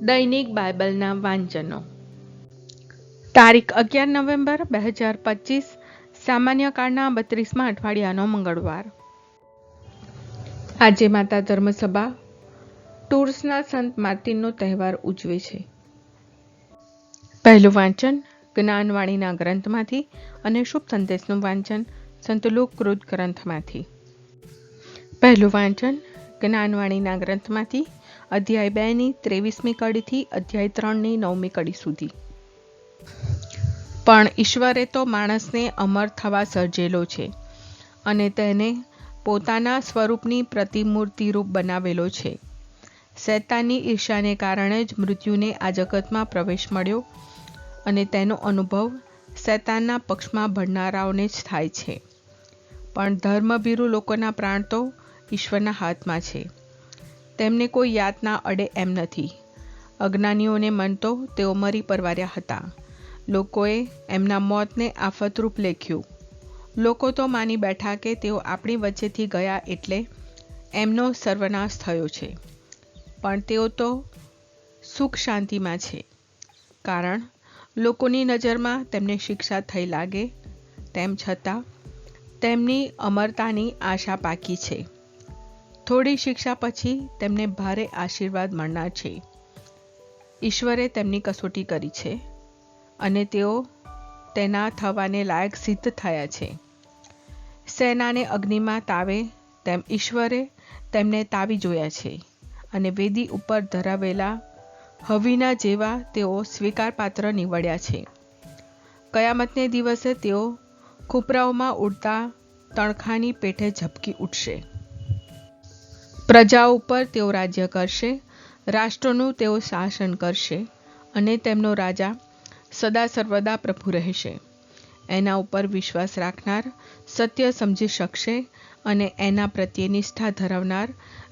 દૈનિક બાઇબલના વાંચનો. તારીખ અગિયાર નવેમ્બર બે હજાર પચીસ, સામાન્ય કાળના બત્રીસમાં અઠવાડિયાનો મંગળવાર. આજે માતા ધર્મસભા ટુર્સના સંત માર્ટિનનો તહેવાર ઉજવે છે. પહેલું વાંચન જ્ઞાનવાણીના ગ્રંથમાંથી અને શુભ સંદેશનું વાંચન સંત કૃત ગ્રંથમાંથી. પહેલું વાંચન જ્ઞાનવાણીના ગ્રંથમાંથી અધ્યાય બેની ત્રેવીસમી કડીથી અધ્યાય ત્રણની નવમી કડી સુધી. પણ ઈશ્વરે તો માણસને અમર થવા સર્જેલો છે અને તેને પોતાના સ્વરૂપની પ્રતિમૂર્તિ રૂપ બનાવેલો છે. શૈતાનની ઈર્ષાને કારણે જ મૃત્યુને આ જગતમાં પ્રવેશ મળ્યો અને તેનો અનુભવ શૈતાનના પક્ષમાં ભણનારાઓને જ થાય છે. પણ ધર્મભીરુ લોકોના પ્રાણ તો ઈશ્વરના હાથમાં છે. તેમને કોઈ યાતના અડે એમ નથી. અજ્ઞાનીઓને મન તો તેઓ મરી પરવાર્યા હતા. લોકોએ એમના મોતને આફતરૂપ લેખ્યું. લોકો તો માની બેઠા કે તેઓ આપણી વચ્ચેથી ગયા એટલે એમનો સર્વનાશ થયો છે. પણ તેઓ તો સુખ શાંતિમાં છે. કારણ લોકોની નજરમાં તેમને શિક્ષા થઈ લાગે, તેમ છતાં તેમની અમરતાની આશા પાકી છે. થોડી શિક્ષા પછી તેમને ભારે આશીર્વાદ મળનાર છે. ઈશ્વરે તેમની કસોટી કરી છે અને તેઓ તેના થવાને લાયક સિદ્ધ થયા છે. સેનાને અગ્નિમાં તાવે તેમ ઈશ્વરે તેમને તાવી જોયા છે અને વેદી ઉપર ધરાવેલા હવીના જેવા તેઓ સ્વીકારપાત્ર નીવડ્યા છે. કયામતને દિવસે તેઓ ખુપરાઓમાં ઉડતા તણખાની પેઠે ઝબકી ઉઠશે. પ્રજાઓ ઉપર તેઓ રાજ્ય કરશે, રાષ્ટ્રોનું તેઓ શાસન કરશે અને તેમનો રાજા સદા સર્વદા પ્રભુ રહેશે. એના ઉપર વિશ્વાસ રાખનાર, સત્ય સમજી શકશે અને એના પ્રત્યે નિષ્ઠા ધરાવનાર,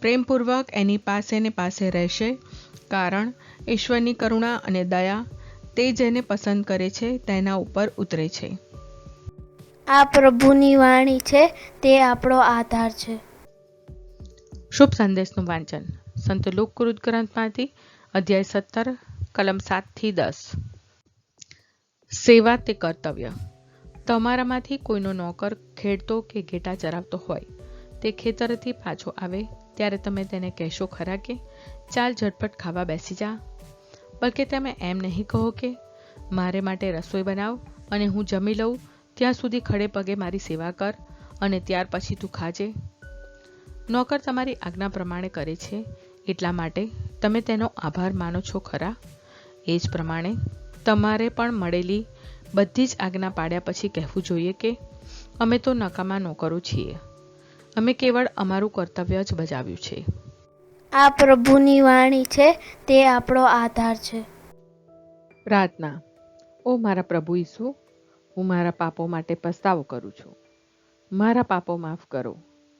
પ્રેમપૂર્વક એની પાસે ને પાસે રહેશે, કારણ ઈશ્વરની કરુણા અને દયા તે જેને પસંદ કરે છે તેના ઉપર ઉતરે છે. આ પ્રભુની વાણી છે, તે આપણો આધાર છે. શુભ સંદેશનું વાંચન. સંત લોકકૃત ગ્રંથમાંથી અધ્યાય સત્તર, કલમ સાતથી દસ. સેવા તે કર્તવ્ય. તમારામાંથી કોઈનો નોકર ખેડતો કે ઘેટા ચરાવતો હોય, તે ખેતરથી પાછો આવે, ત્યારે તમે તેને કહેશો ખરા કે, ચાલ ઝટપટ ખાવા બેસી જા. બલકે તમે એમ નહીં કહો કે, મારે માટે રસોઈ બનાવ અને હું જમી લઉં, ત્યાં સુધી ખડે પગે મારી સેવા કર અને ત્યાર પછી તું ખાજે. નોકર તમારી આજ્ઞા પ્રમાણે કરે છે એટલા માટે તમે તેનો આભાર માનો છો ખરા? એ જ પ્રમાણે તમારે પણ મળેલી બધી જ આજ્ઞા પાડ્યા પછી કહેવું જોઈએ કે અમે તો નકામા નોકરો છીએ. અમે કેવળ અમારું કર્તવ્ય જ બજાવ્યું છે. આ પ્રભુની વાણી છે તે આપણો આધાર છે. પ્રાર્થના. ઓ મારા પ્રભુ ઈસુ હું મારા પાપો માટે પસ્તાવો કરું છું. મારા પાપો માફ કરો.